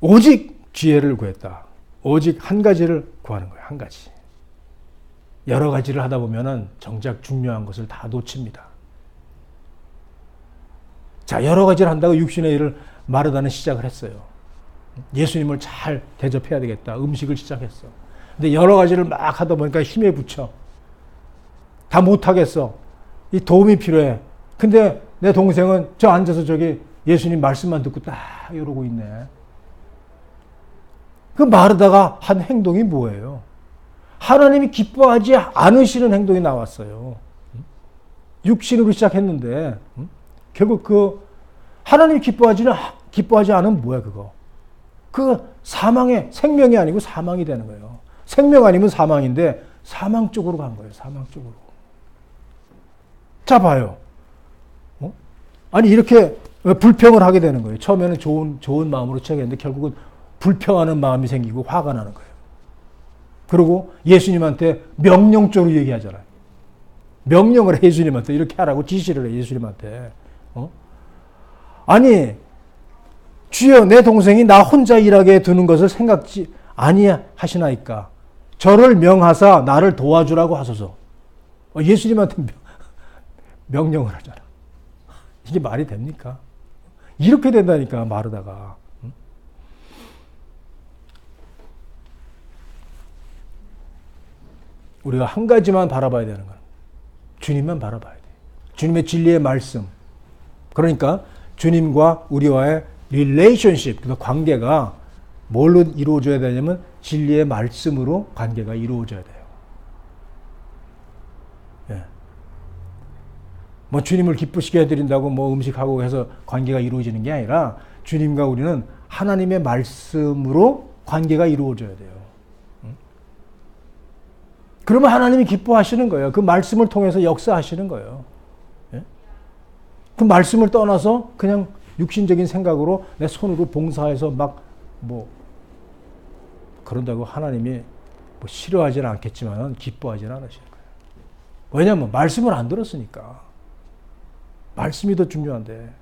오직 지혜를 구했다. 오직 한 가지를 구하는 거예요. 한 가지. 여러 가지를 하다 보면은 정작 중요한 것을 다 놓칩니다. 자, 여러 가지를 한다고 육신의 일을 마르다는 시작을 했어요. 예수님을 잘 대접해야 되겠다. 음식을 시작했어. 근데 여러 가지를 막 하다 보니까 힘에 붙여. 다 못하겠어. 이 도움이 필요해. 근데 내 동생은 저 앉아서 저기 예수님 말씀만 듣고 딱 이러고 있네. 그 마르다가 한 행동이 뭐예요? 하나님이 기뻐하지 않으시는 행동이 나왔어요. 육신으로 시작했는데 결국 그 하나님이 기뻐하지는 기뻐하지 않은 뭐야 그거? 그 사망의 생명이 아니고 사망이 되는 거예요. 생명 아니면 사망인데 사망 쪽으로 간 거예요. 사망 쪽으로. 자 봐요. 어? 아니 이렇게 불평을 하게 되는 거예요. 처음에는 좋은 좋은 마음으로 시작했는데 결국은 불평하는 마음이 생기고 화가 나는 거예요. 그리고 예수님한테 명령적으로 얘기하잖아요. 명령을 해 예수님한테 이렇게 하라고 지시를 해 예수님한테. 어? 아니 주여 내 동생이 나 혼자 일하게 두는 것을 생각지 아니하시나이까. 저를 명하사 나를 도와주라고 하소서. 어, 예수님한테 명 령을 하잖아. 이게 말이 됩니까? 이렇게 된다니까 마르다가. 우리가 한 가지만 바라봐야 되는 거예요. 주님만 바라봐야 돼. 주님의 진리의 말씀. 그러니까 주님과 우리와의 릴레이션십, 그 관계가 뭘로 이루어져야 되냐면 진리의 말씀으로 관계가 이루어져야 돼요. 예. 뭐 주님을 기쁘시게 해드린다고 뭐 음식하고 해서 관계가 이루어지는 게 아니라 주님과 우리는 하나님의 말씀으로 관계가 이루어져야 돼요. 그러면 하나님이 기뻐하시는 거예요. 그 말씀을 통해서 역사하시는 거예요. 예? 그 말씀을 떠나서 그냥 육신적인 생각으로 내 손으로 봉사해서 막 뭐 그런다고 하나님이 뭐 싫어하지는 않겠지만 기뻐하지는 않으시는 거예요. 왜냐하면 말씀을 안 들었으니까. 말씀이 더 중요한데.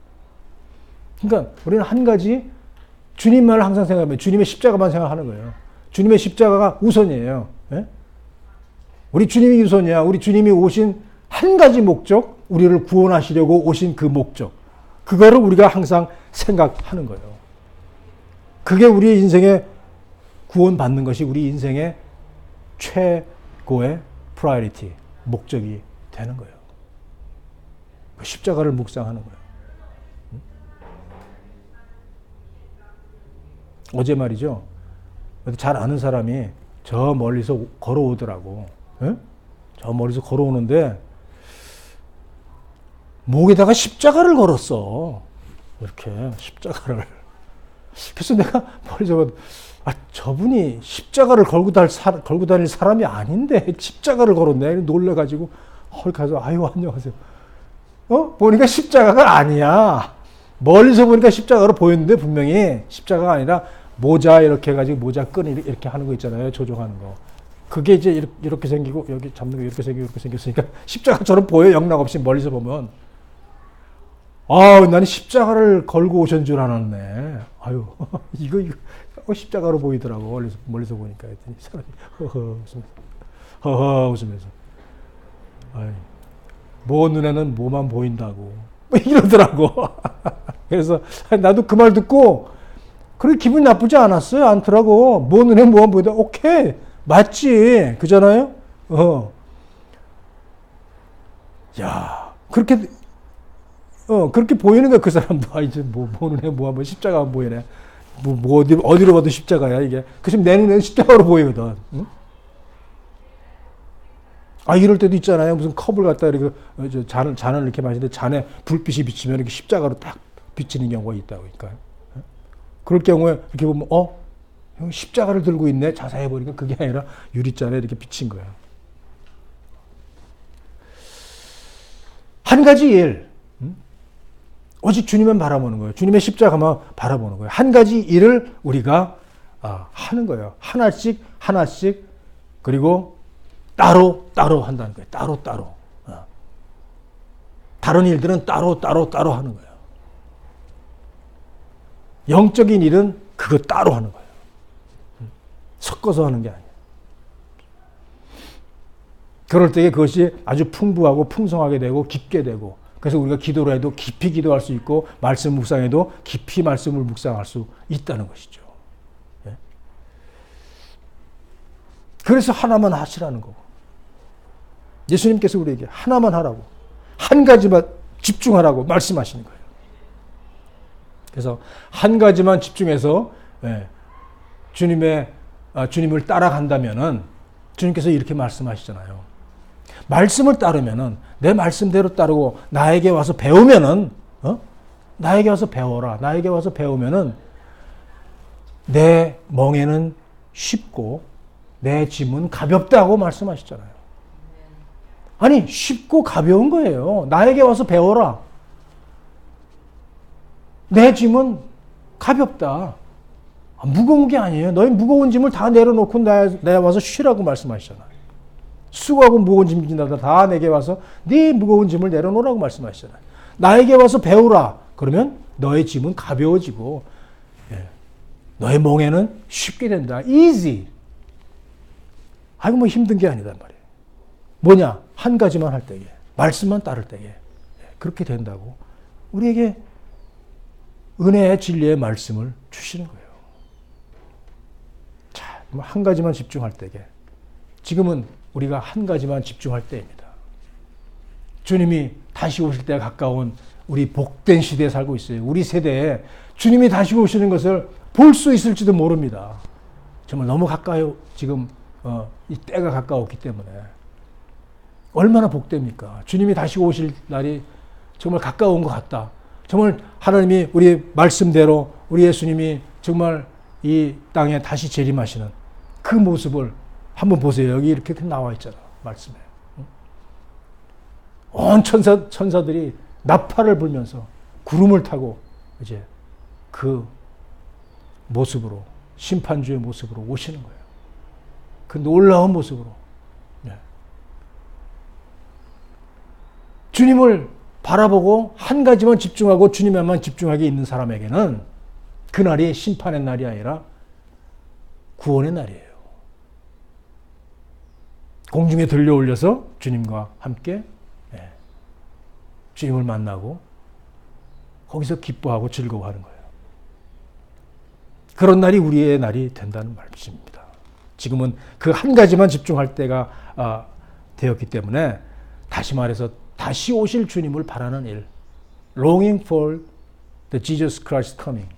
그러니까 우리는 한 가지 주님만을 항상 생각하면 주님의 십자가만 생각하는 거예요. 주님의 십자가가 우선이에요. 예? 우리 주님이 우선이야. 우리 주님이 오신 한 가지 목적, 우리를 구원하시려고 오신 그 목적. 그거를 우리가 항상 생각하는 거예요. 그게 우리 인생의 구원받는 것이 우리 인생의 최고의 프라이리티, 목적이 되는 거예요. 그 십자가를 묵상하는 거예요. 어제 말이죠. 잘 아는 사람이 저 멀리서 걸어오더라고. 에? 저 멀리서 걸어오는데 목에다가 십자가를 걸었어. 이렇게 십자가를. 그래서 내가 멀리서 아 저분이 십자가를 걸고 다닐, 사, 걸고 다닐 사람이 아닌데 십자가를 걸었네. 놀래가지고 헐 가서 아유 안녕하세요. 어 보니까 십자가가 아니야. 멀리서 보니까 십자가로 보였는데 분명히 십자가가 아니라 모자 이렇게 해가지고 모자 끈 이렇게 하는 거 있잖아요. 조종하는 거. 그게 이제 이렇게 생기고 여기 잡는 거 이렇게 생기고 이렇게 생겼으니까 십자가처럼 보여 영락 없이 멀리서 보면. 아 나는 십자가를 걸고 오신 줄 알았네. 아유 이거 이거 십자가로 보이더라고. 멀리서 멀리서 보니까 했더니 사람이 허허 웃으면서 허허 웃으면서. 아이 뭐 눈에는 뭐만 보인다고. 뭐 이러더라고. 그래서 나도 그 말 듣고 그렇게 기분이 나쁘지 않았어요 않더라고. 뭐 눈에 뭐만 보인다. 오케이 맞지. 그잖아요? 어. 야, 그렇게, 어, 그렇게 보이는 거야, 그 사람도. 아, 이제 뭐, 보는 애, 뭐, 뭐, 십자가 보이네. 뭐, 뭐, 어디, 어디로 봐도 십자가야, 이게. 그 지금 내 눈에는 십자가로 보이거든. 응? 아, 이럴 때도 있잖아요. 무슨 컵을 갖다 이렇게, 어, 저 잔을, 잔을 이렇게 마시는데 잔에 불빛이 비치면 이렇게 십자가로 딱 비치는 경우가 있다고. 그러니까. 그럴 경우에 이렇게 보면, 어? 십자가를 들고 있네. 자세히 보니까 그게 아니라 유리잔에 이렇게 비친 거야. 한 가지 일. 오직 주님만 바라보는 거예요. 주님의 십자가만 바라보는 거예요. 한 가지 일을 우리가 아, 하는 거예요. 하나씩 하나씩 그리고 따로 따로 한다는 거예요. 따로 따로. 어. 다른 일들은 따로 따로 따로 하는 거예요. 영적인 일은 그거 따로 하는 거예요. 섞어서 하는 게 아니에요. 그럴 때 그것이 아주 풍부하고 풍성하게 되고 깊게 되고 그래서 우리가 기도로 해도 깊이 기도할 수 있고 말씀 묵상해도 깊이 말씀을 묵상할 수 있다는 것이죠. 예? 그래서 하나만 하시라는 거고 예수님께서 우리에게 하나만 하라고 한 가지만 집중하라고 말씀하시는 거예요. 그래서 한 가지만 집중해서 예, 주님의 아, 주님을 따라간다면은 주님께서 이렇게 말씀하시잖아요. 말씀을 따르면은 내 말씀대로 따르고 나에게 와서 배우면은 어? 나에게 와서 배워라. 나에게 와서 배우면은 내 멍에는 쉽고 내 짐은 가볍다고 말씀하시잖아요. 아니 쉽고 가벼운 거예요. 나에게 와서 배워라. 내 짐은 가볍다. 아, 무거운 게 아니에요. 너희 무거운 짐을 다 내려놓고 나, 내 와서 쉬라고 말씀하시잖아요. 수고하고 무거운 짐 진다다 다 내게 와서 네 무거운 짐을 내려놓으라고 말씀하시잖아요. 나에게 와서 배우라. 그러면 너의 짐은 가벼워지고 예. 너의 몽에는 쉽게 된다. easy. 아이고 뭐 힘든 게 아니다 말이에요. 뭐냐? 한 가지만 할 때에 말씀만 따를 때에 예. 그렇게 된다고 우리에게 은혜의 진리의 말씀을 주시는 거예요. 자, 한 가지만 집중할 때에 지금은 우리가 한 가지만 집중할 때입니다. 주님이 다시 오실 때가 가까운 우리 복된 시대에 살고 있어요. 우리 세대에 주님이 다시 오시는 것을 볼 수 있을지도 모릅니다. 정말 너무 가까이 지금 어, 이 때가 가까웠기 때문에 얼마나 복됩니까? 주님이 다시 오실 날이 정말 가까운 것 같다. 정말 하나님이 우리 말씀대로 우리 예수님이 정말 이 땅에 다시 재림하시는 그 모습을 한번 보세요. 여기 이렇게 나와 있잖아. 말씀에. 온 천사, 천사들이 나팔을 불면서 구름을 타고 이제 그 모습으로, 심판주의 모습으로 오시는 거예요. 그 놀라운 모습으로. 네. 주님을 바라보고 한 가지만 집중하고 주님에만 집중하게 있는 사람에게는 그날이 심판의 날이 아니라 구원의 날이에요. 공중에 들려 올려서 주님과 함께 예, 주님을 만나고 거기서 기뻐하고 즐거워하는 거예요. 그런 날이 우리의 날이 된다는 말씀입니다. 지금은 그 한 가지만 집중할 때가 아, 되었기 때문에 다시 말해서 다시 오실 주님을 바라는 일, longing for the Jesus Christ coming.